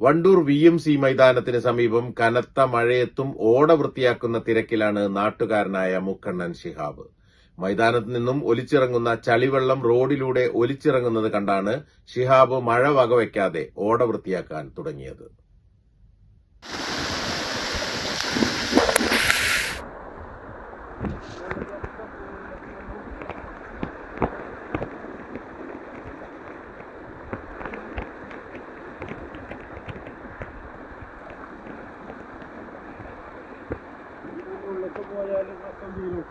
Wandoor V M C മൈതാനത്തിന് സമീപം കനത്ത മഴയത്തും ഓട വൃത്തിയാക്കുന്ന തിരക്കിലാണ് നാട്ടുകാരനായ മുക്കണ്ണൻ ശിഹാബ്. മൈതാനത്ത് നിന്നും ഒലിച്ചിറങ്ങുന്ന ചളിവെള്ളം റോഡിലൂടെ ഒലിച്ചിറങ്ങുന്നത് കണ്ടാണ് ശിഹാബ് മഴ വകവയ്ക്കാതെ ഓട വൃത്തിയാക്കാൻ തുടങ്ങിയത്. değilim.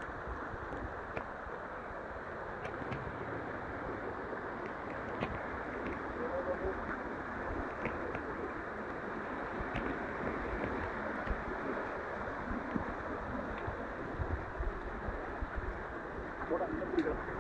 What I'm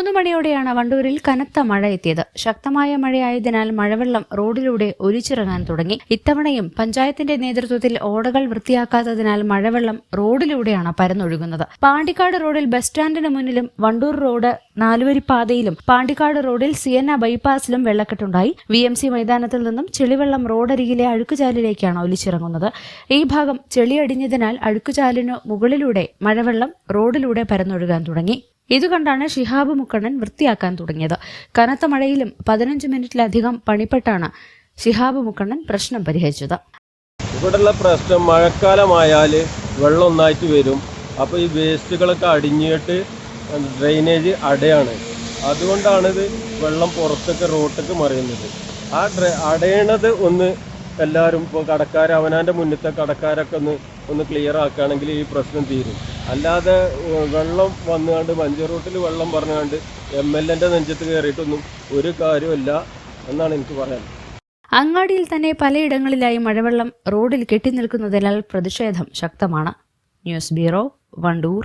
മൂന്ന് മണിയോടെയാണ് വണ്ടൂരിൽ കനത്ത മഴ എത്തിയത്. ശക്തമായ മഴയായതിനാൽ മഴവെള്ളം റോഡിലൂടെ ഒലിച്ചിറങ്ങാൻ തുടങ്ങി. ഇത്തവണയും പഞ്ചായത്തിന്റെ നേതൃത്വത്തിൽ ഓടകൾ വൃത്തിയാക്കാത്തതിനാൽ മഴവെള്ളം റോഡിലൂടെയാണ് പരന്നൊഴുകുന്നത്. പാണ്ടിക്കാട് റോഡിൽ ബസ് സ്റ്റാൻഡിന് മുന്നിലും വണ്ടൂർ റോഡ് നാലുവരി പാതയിലും പാണ്ടിക്കാട് റോഡിൽ സിയന്ന ബൈപ്പാസിലും വെള്ളക്കെട്ടുണ്ടായി. വി എം സി മൈതാനത്തിൽ നിന്നും ചെളിവെള്ളം റോഡരികിലെ അഴുക്കുചാലിലേക്കാണ് ഒലിച്ചിറങ്ങുന്നത്. ഈ ഭാഗം ചെളിയടിഞ്ഞതിനാൽ അഴുക്കുചാലിനു മുകളിലൂടെ മഴവെള്ളം റോഡിലൂടെ പരന്നൊഴുകാൻ തുടങ്ങി. ഇതുകണ്ടാണ് ഷിഹാബ് മുക്കണ്ണൻ വൃത്തിയാക്കാൻ തുടങ്ങിയത്. കനത്ത മഴയിലും പതിനഞ്ച് മിനിറ്റിലധികം പണിപ്പെട്ടാണ് ഷിഹാബ് മുക്കണ്ണൻ പ്രശ്നം പരിഹരിച്ചത്. ഇവിടെയുള്ള പ്രശ്നം മഴക്കാലമായാൽ വെള്ളം ഒന്നായിട്ട് വരും. അപ്പോൾ ഈ വേസ്റ്റുകളൊക്കെ അടിഞ്ഞിട്ട് ഡ്രെയിനേജ് അടയാണ്. അതുകൊണ്ടാണ് ഇത് വെള്ളം പുറത്തൊക്കെ റോട്ടൊക്കെ മറിയുന്നത്. ആ അടയണത് ഒന്ന് എല്ലാവരും ഇപ്പോൾ കടക്കാർ അവനാന്റെ മുന്നത്തെ കടക്കാരൊക്കെ ഒന്ന് ഒന്ന് ക്ലിയർ ആക്കുകയാണെങ്കിൽ ഈ പ്രശ്നം തീരും. അല്ലാതെ വെള്ളം വന്നുകൊണ്ട് മഞ്ച റൂട്ടിൽ വെള്ളം പറഞ്ഞുകൊണ്ട് എം എൽ എന്റെ നെഞ്ചത്ത് കയറിയിട്ടൊന്നും ഒരു കാര്യമില്ല എന്നാണ് എനിക്ക് പറയാൻ അങ്ങാടിയിൽ തന്നെ പലയിടങ്ങളിലായി മഴവെള്ളം റോഡിൽ കെട്ടിനിൽക്കുന്നതിനാൽ പ്രതിഷേധം ശക്തമാണ്. News bureau Wandoor.